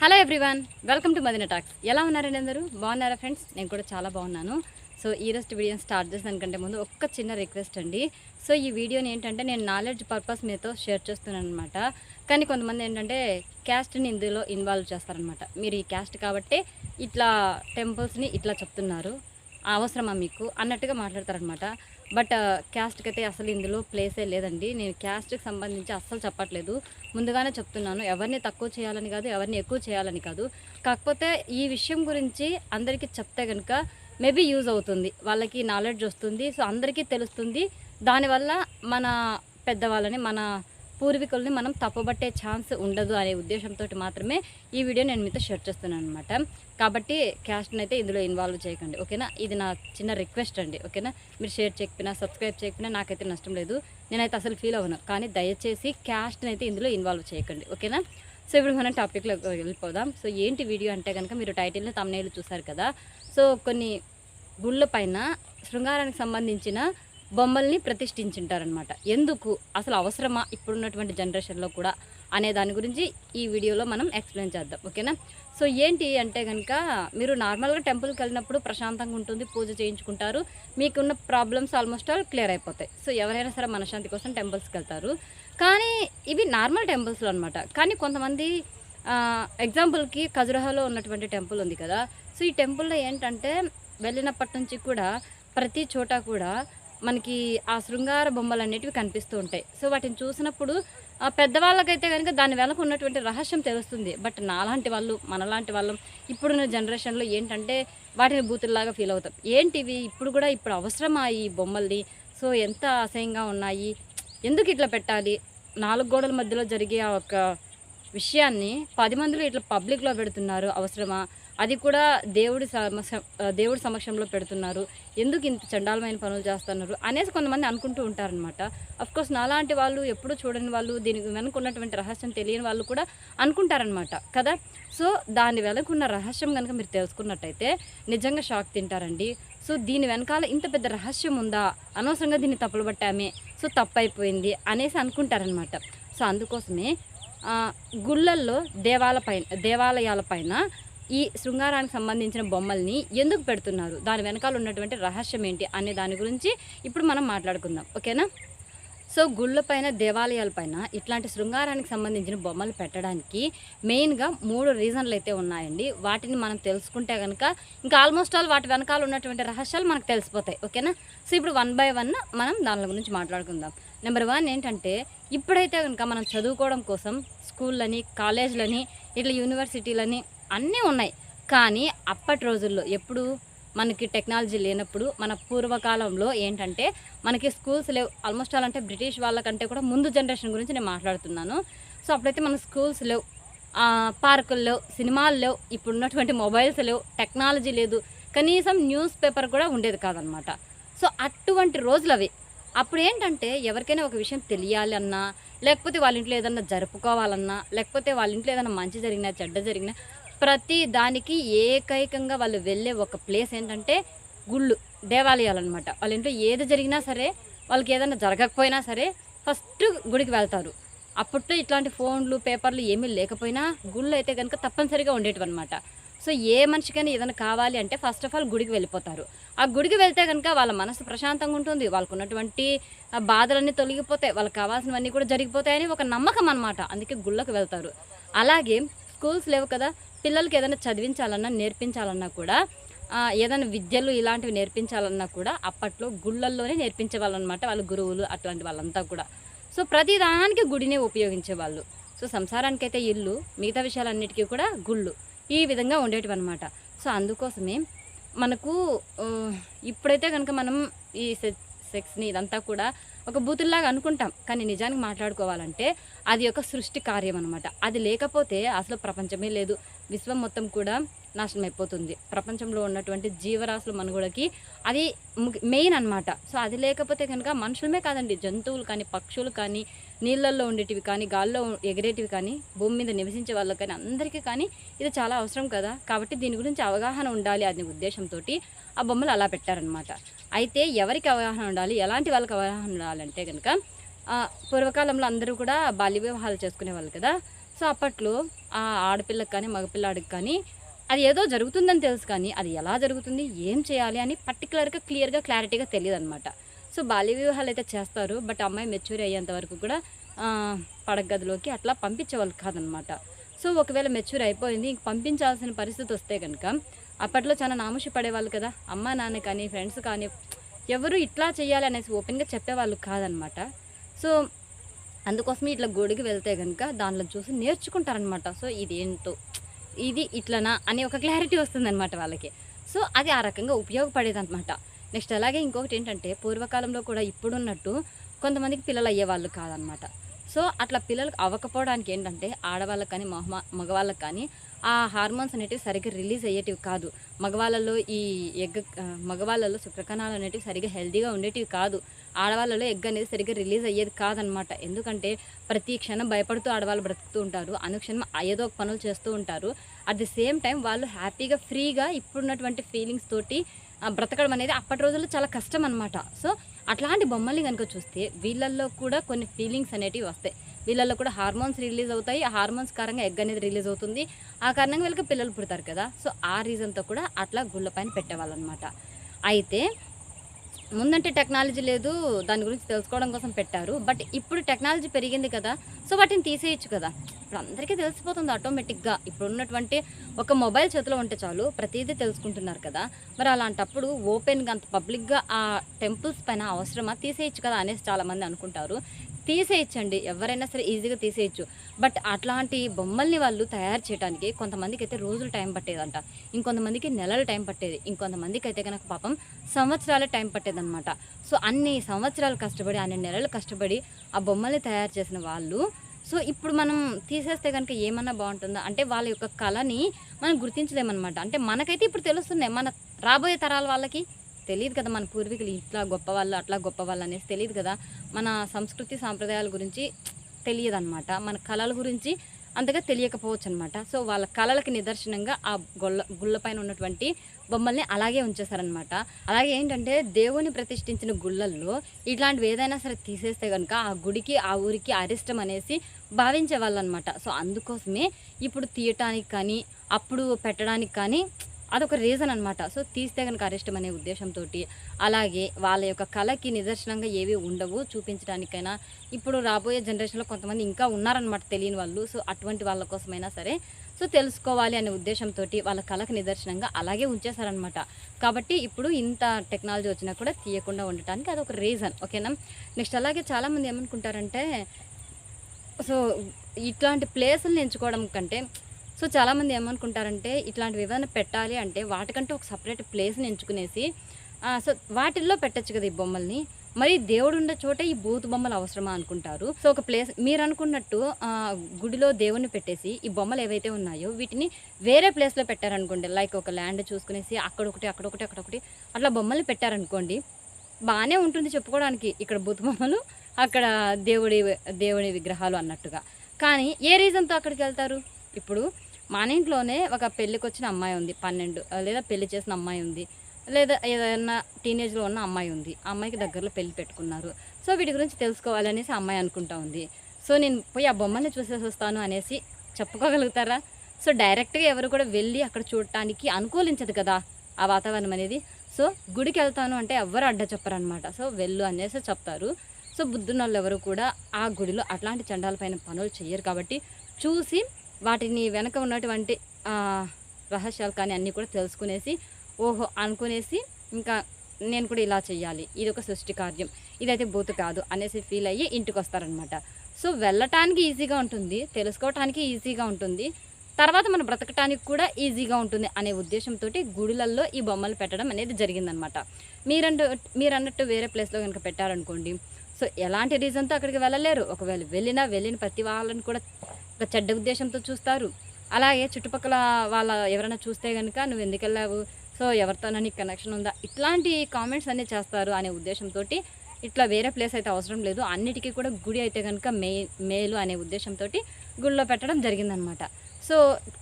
Hello everyone welcome to Madina talks ఎలా ఉన్నారండి అందరూ? బాగున్నారా ఫ్రెండ్స్ నేను కూడా చాలా బాగున్నాను. సో ఈ రోజు వీడియోని స్టార్ట్ చేసినకంటే ముందు ఒక్క చిన్న రిక్వెస్ట్ అండి. సో ఈ వీడియోని ఏంటంటే నేను నాలెడ్జ్ పర్పస్ మీతో షేర్ చేస్తున్నాను అనమాట కానీ కొంతమంది ఏంటంటే క్యాస్ట్ని ఇందులో ఇన్వాల్వ్ చేస్తారనమాట మీరు ఈ క్యాస్ట్ కాబట్టి ఇట్లా టెంపుల్స్ని ఇట్లా చెప్తున్నారు. అవసరమా మీకు? అన్నట్టుగా మాట్లాడతారనమాట బట్ క్యాస్ట్కి అయితే అసలు ఇందులో ప్లేసే లేదండి. నేను క్యాస్ట్కి సంబంధించి అస్సలు చెప్పట్లేదు. ముందుగానే చెప్తున్నాను. ఎవరిని తక్కువ చేయాలని కాదు ఎవరిని ఎక్కువ చేయాలని కాదు. కాకపోతే ఈ విషయం గురించి అందరికీ చెప్తే కనుక మేబీ యూజ్ అవుతుంది. వాళ్ళకి నాలెడ్జ్ వస్తుంది. సో అందరికీ తెలుస్తుంది. దానివల్ల మన పెద్దవాళ్ళని మన పూర్వీకుల్ని మనం తప్పబట్టే ఛాన్స్ ఉండదు అనే ఉద్దేశంతో మాత్రమే ఈ వీడియో నేను మీతో షేర్ చేస్తున్నాను అనమాట కాబట్టి క్యాస్ట్ని అయితే ఇందులో ఇన్వాల్వ్ చేయకండి ఓకేనా? ఇది నా చిన్న రిక్వెస్ట్ అండి ఓకేనా? మీరు షేర్ చేయకపోయినా సబ్స్క్రైబ్ చేయకపోయినా నాకైతే నష్టం లేదు. నేనైతే అసలు ఫీల్ అవ్వను. కానీ దయచేసి క్యాస్ట్ని అయితే ఇందులో ఇన్వాల్వ్ చేయకండి ఓకేనా? సో ఇప్పుడు మనం టాపిక్లో వెళ్ళిపోదాం. సో ఏంటి వీడియో అంటే కనుక మీరు టైటిల్ని తమ్నేలు చూసారు కదా. సో కొన్ని గుళ్ళ పైన శృంగారానికి సంబంధించిన బొమ్మల్ని ప్రతిష్ఠించుంటారనమాట ఎందుకు? అసలు అవసరమా ఇప్పుడున్నటువంటి జనరేషన్లో కూడా అనే దాని గురించి ఈ వీడియోలో మనం ఎక్స్ప్లెయిన్ చేద్దాం. ఓకేనా? సో ఏంటి అంటే కనుక మీరు నార్మల్గా టెంపుల్కి వెళ్ళినప్పుడు ప్రశాంతంగా ఉంటుంది పూజ చేయించుకుంటారు మీకున్న ప్రాబ్లమ్స్ ఆల్మోస్ట్ ఆల్ క్లియర్ అయిపోతాయి. సో ఎవరైనా సరే మనశ్శాంతి కోసం టెంపుల్స్కి వెళ్తారు. కానీ ఇవి నార్మల్ టెంపుల్స్లో అనమాట కానీ కొంతమంది ఎగ్జాంపుల్కి ఖజురహలో ఉన్నటువంటి టెంపుల్ ఉంది కదా. సో ఈ టెంపుల్లో ఏంటంటే వెళ్ళినప్పటి నుంచి కూడా ప్రతి చోట కూడా మనకి ఆ శృంగార బొమ్మలు అనేటివి కనిపిస్తూ ఉంటాయి. సో వాటిని చూసినప్పుడు పెద్దవాళ్ళకైతే కనుక దాని వెనక ఉన్నటువంటి రహస్యం తెలుస్తుంది. బట్ నాలాంటి వాళ్ళు మనలాంటి వాళ్ళం ఇప్పుడున్న జనరేషన్లో ఏంటంటే వాటిని బూతుల్లాగా ఫీల్ అవుతాం. ఏంటివి? ఇప్పుడు కూడా ఇప్పుడు అవసరమా ఈ బొమ్మల్ని? సో ఎంత అసహ్యంగా ఉన్నాయి? ఎందుకు ఇట్లా పెట్టాలి? నాలుగు గోడల మధ్యలో జరిగే ఆ ఒక విషయాన్ని పది మందిలో ఇట్లా పబ్లిక్లో పెడుతున్నారు. అవసరమా? అది కూడా దేవుడి సమక్ష దేవుడి సమక్షంలో పెడుతున్నారు. ఎందుకు ఇంత చండాలమైన పనులు చేస్తున్నారు అనేసి కొంతమంది అనుకుంటూ ఉంటారనమాట అఫ్కోర్స్ నాలాంటి వాళ్ళు ఎప్పుడూ చూడని వాళ్ళు దీనికి వెనక ఉన్నటువంటి రహస్యం తెలియని వాళ్ళు కూడా అనుకుంటారనమాట కదా? సో దాని వెనక ఉన్న రహస్యం కనుక మీరు తెలుసుకున్నట్టయితే నిజంగా షాక్ తింటారండి. సో దీని వెనకాల ఇంత పెద్ద రహస్యం ఉందా? అనవసరంగా దీన్ని తప్పులు పట్టామే సో తప్పు అయిపోయింది అనేసి అనుకుంటారనమాట సో అందుకోసమే గుళ్ళల్లో దేవాల పైన దేవాలయాల పైన ఈ శృంగారానికి సంబంధించిన బొమ్మల్ని ఎందుకు పెడుతున్నారు? దాని వెనకాల ఉన్నటువంటి రహస్యం ఏంటి అనే దాని గురించి ఇప్పుడు మనం మాట్లాడుకుందాం. ఓకేనా? సో గుళ్ళ పైన దేవాలయాల పైన ఇట్లాంటి శృంగారానికి సంబంధించిన బొమ్మలు పెట్టడానికి మెయిన్గా మూడు రీజన్లు అయితే ఉన్నాయండి. వాటిని మనం తెలుసుకుంటే కనుక ఇంకా ఆల్మోస్ట్ ఆల్ వాటి వెనకాల ఉన్నటువంటి రహస్యాలు మనకు తెలిసిపోతాయి. ఓకేనా? సో ఇప్పుడు వన్ బై వన్ మనం దాని గురించి మాట్లాడుకుందాం. నెంబర్ వన్ ఏంటంటే ఇప్పుడైతే కనుక మనం చదువుకోవడం కోసం స్కూళ్ళని కాలేజీలని ఇట్లా యూనివర్సిటీలని అన్నీ ఉన్నాయి. కానీ అప్పటి రోజుల్లో ఎప్పుడు మనకి టెక్నాలజీ లేనప్పుడు మన పూర్వకాలంలో ఏంటంటే మనకి స్కూల్స్ లేవు. ఆల్మోస్ట్ ఆల్ అంటే బ్రిటిష్ వాళ్ళకంటే కూడా ముందు జనరేషన్ గురించి నేను మాట్లాడుతున్నాను. సో అప్పుడైతే మన స్కూల్స్ లేవు. పార్కుల్లో సినిమాలు లేవు. ఇప్పుడు ఉన్నటువంటి మొబైల్స్ లేవు. టెక్నాలజీ లేదు. కనీసం న్యూస్ పేపర్ కూడా ఉండేది కాదనమాట. సో అటువంటి రోజులు అవి. అప్పుడు ఏంటంటే ఎవరికైనా ఒక విషయం తెలియాలి అన్నా లేకపోతే వాళ్ళ ఇంట్లో ఏదన్నా జరుపుకోవాలన్నా లేకపోతే వాళ్ళ ఇంట్లో ఏదైనా మంచి జరిగినా చెడ్డ జరిగినా ప్రతి దానికి ఏకైకంగా వాళ్ళు వెళ్ళే ఒక ప్లేస్ ఏంటంటే గుళ్ళు దేవాలయాలు అనమాట వాళ్ళ ఇంట్లో ఏది జరిగినా సరే వాళ్ళకి ఏదైనా జరగకపోయినా సరే ఫస్ట్ గుడికి వెళ్తారు. అప్పట్లో ఇట్లాంటి ఫోన్లు పేపర్లు ఏమీ లేకపోయినా గుళ్ళు అయితే కనుక తప్పనిసరిగా ఉండేటివి అనమాట సో ఏ మనిషికైనా ఏదైనా కావాలి అంటే ఫస్ట్ ఆఫ్ ఆల్ గుడికి వెళ్ళిపోతారు. ఆ గుడికి వెళ్తే కనుక వాళ్ళ మనసు ప్రశాంతంగా ఉంటుంది. వాళ్ళకు ఉన్నటువంటి బాధలన్నీ తొలగిపోతాయి. వాళ్ళకి కావాల్సినవన్నీ కూడా జరిగిపోతాయని ఒక నమ్మకం అనమాట అందుకే గుళ్ళకు వెళ్తారు. అలాగే స్కూల్స్ లేవు కదా పిల్లలకి ఏదైనా చదివించాలన్నా నేర్పించాలన్నా కూడా ఏదైనా విద్యలు ఇలాంటివి నేర్పించాలన్నా కూడా అప్పట్లో గుళ్ళల్లోనే నేర్పించేవాళ్ళు అనమాట వాళ్ళ గురువులు అట్లాంటి వాళ్ళంతా కూడా. సో ప్రతి దానికి గుడినే ఉపయోగించేవాళ్ళు. సో సంసారానికైతే ఇల్లు మిగతా విషయాలన్నిటికీ కూడా గుళ్ళు ఈ విధంగా ఉండేటివి అనమాట సో అందుకోసమే మనకు ఇప్పుడైతే కనుక మనం ఈ సె- సెక్స్ని ఇదంతా కూడా ఒక బూతుల్లాగా అనుకుంటాం. కానీ నిజానికి మాట్లాడుకోవాలంటే అది ఒక సృష్టి కార్యం అనమాట అది లేకపోతే అసలు ప్రపంచమే లేదు. విశ్వం మొత్తం కూడా నాశనం అయిపోతుంది. ప్రపంచంలో ఉన్నటువంటి జీవరాశుల మనుగడకి అది మెయిన్ అన్నమాట. సో అది లేకపోతే కనుక మనుషులమే కాదండి. జంతువులు కానీ పక్షులు కానీ నీళ్ళల్లో ఉండేటివి కానీ గాల్లో ఎగిరేటివి కానీ భూమి మీద నివసించే వాళ్ళకి కానీ అందరికీ కానీ ఇది చాలా అవసరం కదా. కాబట్టి దీని గురించి అవగాహన ఉండాలి అనే ఉద్దేశంతో ఆ బొమ్మలు అలా పెట్టారనమాట అయితే ఎవరికి అవగాహన ఉండాలి ఎలాంటి వాళ్ళకి అవగాహన ఉండాలంటే కనుక పూర్వకాలంలో అందరూ కూడా బాల్య వివాహాలు చేసుకునేవాళ్ళు కదా. సో అప్పట్లో ఆ ఆడపిల్లకి కానీ మగపిల్లాడికి కానీ అది ఏదో జరుగుతుందని తెలుసు కానీ అది ఎలా జరుగుతుంది ఏం చేయాలి అని పర్టికులర్గా క్లియర్గా క్లారిటీగా తెలియదు అనమాట సో బాల్య వివాహాలు అయితే చేస్తారు బట్ అమ్మాయి మెచ్యూర్ అయ్యేంత వరకు కూడా పడగదిలోకి అట్లా పంపించేవాళ్ళు కాదనమాట. సో ఒకవేళ మెచ్యూర్ అయిపోయింది ఇంక పంపించాల్సిన పరిస్థితి వస్తే కనుక అప్పట్లో చాలా నామూషి పడేవాళ్ళు కదా అమ్మ నాన్న కానీ ఫ్రెండ్స్ కానీ ఎవరు ఇట్లా చేయాలి అనేసి ఓపెన్గా చెప్పేవాళ్ళు కాదనమాట. సో అందుకోసమే ఇట్లా గుడికి వెళ్తే కనుక దాంట్లో చూసి నేర్చుకుంటారనమాట. సో ఇది ఏంటో ఇది ఇట్లనా అని ఒక క్లారిటీ వస్తుందన్నమాట వాళ్ళకి. సో అది ఆ రకంగా ఉపయోగపడేది అనమాట నెక్స్ట్ అలాగే ఇంకొకటి ఏంటంటే పూర్వకాలంలో కూడా ఇప్పుడున్నట్టు కొంతమందికి పిల్లలు అయ్యేవాళ్ళు కాదనమాట. సో అట్లా పిల్లలకు అవ్వకపోవడానికి ఏంటంటే ఆడవాళ్ళకి కానీ మగవాళ్ళకి కానీ ఆ హార్మోన్స్ అనేటివి సరిగ్గా రిలీజ్ అయ్యేటివి కాదు. మగవాళ్ళలో ఈ ఎగ్ మగవాళ్ళలో శుక్రకణాలు అనేటివి సరిగ్గా హెల్తీగా ఉండేటివి కాదు. ఆడవాళ్ళలో ఎగ్ అనేది సరిగ్గా రిలీజ్ అయ్యేది కాదనమాట. ఎందుకంటే ప్రతి క్షణం భయపడుతూ ఆడవాళ్ళు బ్రతుకుతూ ఉంటారు. అనుక్షణం ఏదో ఒక పనులు చేస్తూ ఉంటారు. అట్ ది సేమ్ టైం వాళ్ళు హ్యాపీగా ఫ్రీగా ఇప్పుడున్నటువంటి ఫీలింగ్స్ తోటి బ్రతకడం అనేది అప్పటి రోజుల్లో చాలా కష్టం అనమాట సో అట్లాంటి బొమ్మల్ని కనుక చూస్తే వీళ్ళల్లో కూడా కొన్ని ఫీలింగ్స్ అనేటివి వస్తాయి. వీళ్ళల్లో కూడా హార్మోన్స్ రిలీజ్ అవుతాయి. ఆ హార్మోన్స్ కారణంగా ఎగ్ అనేది రిలీజ్ అవుతుంది. ఆ కారణంగా వీళ్ళకి పిల్లలు పుడతారు కదా. సో ఆ రీజన్తో కూడా అట్లా గుళ్ళ పైన పెట్టేవాళ్ళు అనమాట అయితే ముందంటే టెక్నాలజీ లేదు దాని గురించి తెలుసుకోవడం కోసం పెట్టారు. బట్ ఇప్పుడు టెక్నాలజీ పెరిగింది కదా సో వాటిని తీసేయచ్చు కదా. ఇప్పుడు అందరికీ తెలిసిపోతుంది ఆటోమేటిక్గా. ఇప్పుడు ఉన్నటువంటి ఒక మొబైల్ చేతిలో ఉంటే చాలు ప్రతిదీ తెలుసుకుంటున్నారు కదా. మరి అలాంటప్పుడు ఓపెన్గా అంత పబ్లిక్గా ఆ టెంపుల్స్ పైన అవసరమా? తీసేయచ్చు కదా అనేసి చాలామంది అనుకుంటారు. తీసేయచ్చండి. ఎవరైనా సరే ఈజీగా తీసేయచ్చు. బట్ అట్లాంటి బొమ్మల్ని వాళ్ళు తయారు చేయడానికి కొంతమందికి అయితే రోజులు టైం పట్టేదంట. ఇంకొంతమందికి నెలలు టైం పట్టేది. ఇంకొంతమందికి అయితే కనుక పాపం సంవత్సరాల టైం పట్టేదన్నమాట. సో అన్ని సంవత్సరాలు కష్టపడి అన్ని నెలలు కష్టపడి ఆ బొమ్మల్ని తయారు చేసిన వాళ్ళు. సో ఇప్పుడు మనం తీసేస్తే కనుక ఏమన్నా బాగుంటుందా? అంటే వాళ్ళ యొక్క కళని మనం గుర్తించలేమన్నమాట. అంటే మనకైతే ఇప్పుడు తెలుస్తున్నాయి. మన రాబోయే తరాల వాళ్ళకి తెలియదు కదా మన పూర్వీకులు ఇట్లా గొప్ప వాళ్ళు అట్లా గొప్ప వాళ్ళు అనేసి తెలియదు కదా. మన సంస్కృతి సాంప్రదాయాల గురించి తెలియదు అనమాట మన కళల గురించి అంతగా తెలియకపోవచ్చు అనమాట సో వాళ్ళ కళలకు నిదర్శనంగా ఆ గొల్ల గుళ్ళ పైన ఉన్నటువంటి బొమ్మల్ని అలాగే ఉంచేశారనమాట అలాగే ఏంటంటే దేవుని ప్రతిష్ఠించిన గుళ్ళల్లో ఇట్లాంటివి ఏదైనా సరే తీసేస్తే కనుక ఆ గుడికి ఆ ఊరికి అరిష్టం అనేసి భావించే వాళ్ళు అనమాట సో అందుకోసమే ఇప్పుడు తీయటానికి కానీ అప్పుడు పెట్టడానికి కానీ అదొక రీజన్ అనమాట సో తీస్తే కనుక అరిష్టం అనే ఉద్దేశంతో అలాగే వాళ్ళ యొక్క కళకి నిదర్శనంగా ఏవి ఉండవు చూపించడానికైనా. ఇప్పుడు రాబోయే జనరేషన్లో కొంతమంది ఇంకా ఉన్నారనమాట తెలియని వాళ్ళు. సో అటువంటి వాళ్ళ కోసమైనా సరే సో తెలుసుకోవాలి అనే ఉద్దేశంతో వాళ్ళ కళకి నిదర్శనంగా అలాగే ఉంచేశారనమాట కాబట్టి ఇప్పుడు ఇంత టెక్నాలజీ వచ్చినా కూడా తీయకుండా ఉండటానికి అదొక రీజన్ ఓకేనా నెక్స్ట్ అలాగే చాలామంది ఏమనుకుంటారంటే సో ఇట్లాంటి ప్లేసులను ఎంచుకోవడం కంటే సో చాలామంది ఏమనుకుంటారంటే ఇట్లాంటివి ఏమైనా పెట్టాలి అంటే వాటికంటే ఒక సపరేట్ ప్లేస్ని ఎంచుకునేసి సో వాటిల్లో పెట్టచ్చు కదా ఈ బొమ్మల్ని. మరి దేవుడు ఉండే చోట ఈ బూత్ బొమ్మలు అవసరమా అనుకుంటారు. సో ఒక ప్లేస్ మీరు అనుకున్నట్టు గుడిలో దేవుణ్ణి పెట్టేసి ఈ బొమ్మలు ఏవైతే ఉన్నాయో వీటిని వేరే ప్లేస్లో పెట్టారనుకోండి. లైక్ ఒక ల్యాండ్ చూసుకునేసి అక్కడొకటి అక్కడొకటి అక్కడొకటి అట్లా బొమ్మల్ని పెట్టారనుకోండి బాగానే ఉంటుంది చెప్పుకోవడానికి ఇక్కడ బూతు బొమ్మలు అక్కడ దేవుడి దేవుడి విగ్రహాలు అన్నట్టుగా. కానీ ఏ రీజన్తో అక్కడికి వెళ్తారు? ఇప్పుడు మన ఇంట్లోనే ఒక పెళ్ళికి వచ్చిన అమ్మాయి ఉంది పన్నెండు లేదా పెళ్ళి చేసిన అమ్మాయి ఉంది లేదా ఏదైనా టీనేజ్లో ఉన్న అమ్మాయి ఉంది ఆ అమ్మాయికి దగ్గరలో పెళ్ళి పెట్టుకున్నారు. సో వీటి గురించి తెలుసుకోవాలనేసి అమ్మాయి అనుకుంటా ఉంది. సో నేను పోయి ఆ బొమ్మని చూసేసి వస్తాను అనేసి చెప్పుకోగలుగుతారా? సో డైరెక్ట్గా ఎవరు కూడా వెళ్ళి అక్కడ చూడటానికి అనుకూలించదు కదా ఆ వాతావరణం అనేది. సో గుడికి వెళ్తాను అంటే ఎవరు అడ్డ చెప్పరనమాట సో వెళ్ళు అనేసి చెప్తారు. సో బుద్ధున్న వాళ్ళు ఎవరు కూడా ఆ గుడిలో అట్లాంటి చండాలపైన పనులు చేయరు కాబట్టి చూసి వాటిని వెనక ఉన్నటువంటి రహస్యాలు కానీ అన్నీ కూడా తెలుసుకునేసి ఓహో అనుకునేసి ఇంకా నేను కూడా ఇలా చేయాలి ఇది ఒక సృష్టి కార్యం. ఇదైతే బూతు కాదు అనేసి ఫీల్ అయ్యి ఇంటికి వస్తారనమాట సో వెళ్ళటానికి ఈజీగా ఉంటుంది తెలుసుకోవటానికి ఈజీగా ఉంటుంది. తర్వాత మనం బ్రతకటానికి కూడా ఈజీగా ఉంటుంది అనే ఉద్దేశంతో గుడులల్లో ఈ బొమ్మలు పెట్టడం అనేది జరిగిందనమాట. మీరంటూ మీరు అన్నట్టు వేరే ప్లేస్లో కనుక పెట్టారనుకోండి సో ఎలాంటి రీజన్తో అక్కడికి వెళ్ళలేరు. ఒకవేళ వెళ్ళినా వెళ్ళిన ప్రతి వాళ్ళని కూడా ఒక చెడ్డ ఉద్దేశంతో చూస్తారు. అలాగే చుట్టుపక్కల వాళ్ళ ఎవరైనా చూస్తే కనుక నువ్వు ఎందుకు వెళ్ళావు? సో ఎవరితోనో నీకు కనెక్షన్ ఉందా? ఇట్లాంటి కామెంట్స్ అన్నీ చేస్తారు అనే ఉద్దేశంతో ఇట్లా వేరే ప్లేస్ అయితే అవసరం లేదు. అన్నిటికీ కూడా గుడి అయితే కనుక మే మేలు అనే ఉద్దేశంతో గుడిలో పెట్టడం జరిగిందనమాట. సో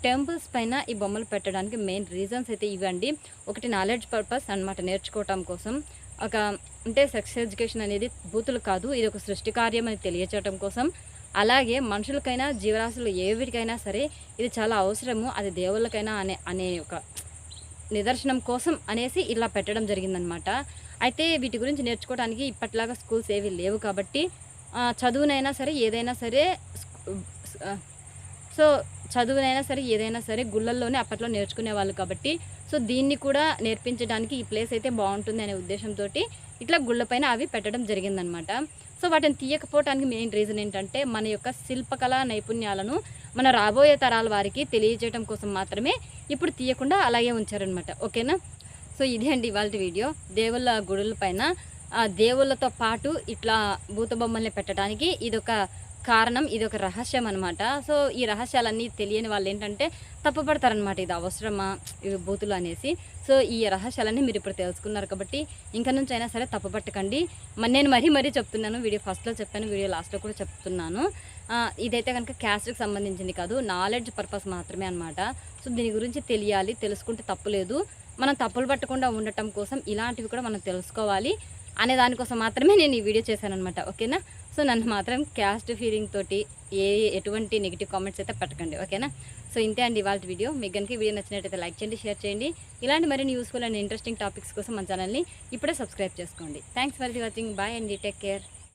టెంపుల్స్ పైన ఈ బొమ్మలు పెట్టడానికి మెయిన్ రీజన్స్ అయితే ఇవ్వండి ఒకటి నాలెడ్జ్ పర్పస్ అన్నమాట నేర్చుకోవటం కోసం. ఒక అంటే సెక్స్ ఎడ్యుకేషన్ అనేది బూతులు కాదు. ఇది ఒక సృష్టి కార్యం అని తెలియచేయటం కోసం. అలాగే మనుషులకైనా జీవరాశులు ఏవిటికైనా సరే ఇది చాలా అవసరము. అది దేవుళ్ళకైనా అనే అనే ఒక నిదర్శనం కోసం అనేసి ఇలా పెట్టడం జరిగిందనమాట. అయితే వీటి గురించి నేర్చుకోవడానికి ఇప్పట్లాగా స్కూల్స్ ఏవి లేవు కాబట్టి చదువునైనా సరే ఏదైనా సరే సో చదువునైనా సరే ఏదైనా సరే గుళ్ళల్లోనే అప్పట్లో నేర్చుకునే వాళ్ళు కాబట్టి సో దీన్ని కూడా నేర్పించడానికి ఈ ప్లేస్ అయితే బాగుంటుంది అనే ఉద్దేశంతో ఇట్లా గుళ్ళపైన అవి పెట్టడం జరిగిందనమాట. సో వాటిని తీయకపోవడానికి మెయిన్ రీజన్ ఏంటంటే మన యొక్క శిల్పకళా నైపుణ్యాలను మన రాబోయే తరాల వారికి తెలియజేయడం కోసం మాత్రమే ఇప్పుడు తీయకుండా అలాగే ఉంచారనమాట. ఓకేనా? సో ఇదే అండి ఇవాళ వీడియో. దేవుళ్ళ గుడుల పైన దేవుళ్ళతో పాటు ఇట్లా భూత బొమ్మల్ని పెట్టడానికి ఇదొక కారణం ఇది ఒక రహస్యం అనమాట సో ఈ రహస్యాలన్నీ తెలియని వాళ్ళు ఏంటంటే తప్పుపడతారనమాట ఇది అవసరమా? ఇవి బూతులు అనేసి. సో ఈ రహస్యాలన్నీ మీరు ఇప్పుడు తెలుసుకున్నారు కాబట్టి ఇంకా నుంచి అయినా సరే తప్పుపట్టకండి. నేను మరీ మరీ చెప్తున్నాను. వీడియో ఫస్ట్లో చెప్పాను వీడియో లాస్ట్లో కూడా చెప్తున్నాను. ఇదైతే కనుక క్యాస్ట్కి సంబంధించింది కాదు నాలెడ్జ్ పర్పస్ మాత్రమే అనమాట సో దీని గురించి తెలియాలి తెలుసుకుంటే తప్పులేదు మనం తప్పులు పట్టకుండా ఉండటం కోసం ఇలాంటివి కూడా మనం తెలుసుకోవాలి అనే దానికోసం మాత్రమే నేను ఈ వీడియో చేశాను అనమాట ఓకేనా? సో నన్ను మాత్రం క్యాస్ట్ ఫీలింగ్ తోటి ఏ ఎటువంటి నెగిటివ్ కామెంట్స్ అయితే పెట్టకండి ఓకేనా సో ఇంతే అండి ఇవాళ వీడియో మీకు కనుక వీడియో నచ్చినట్టయితే లైక్ చేయండి షేర్ చేయండి. ఇలాంటి మరిన్ని యూస్ఫుల్ అండ్ ఇంట్రెస్టింగ్ టాపిక్స్ కోసం మన ఛానల్ని ఇప్పుడే సబ్స్క్రైబ్ చేసుకోండి. Thanks for the watching bye అండి. Take care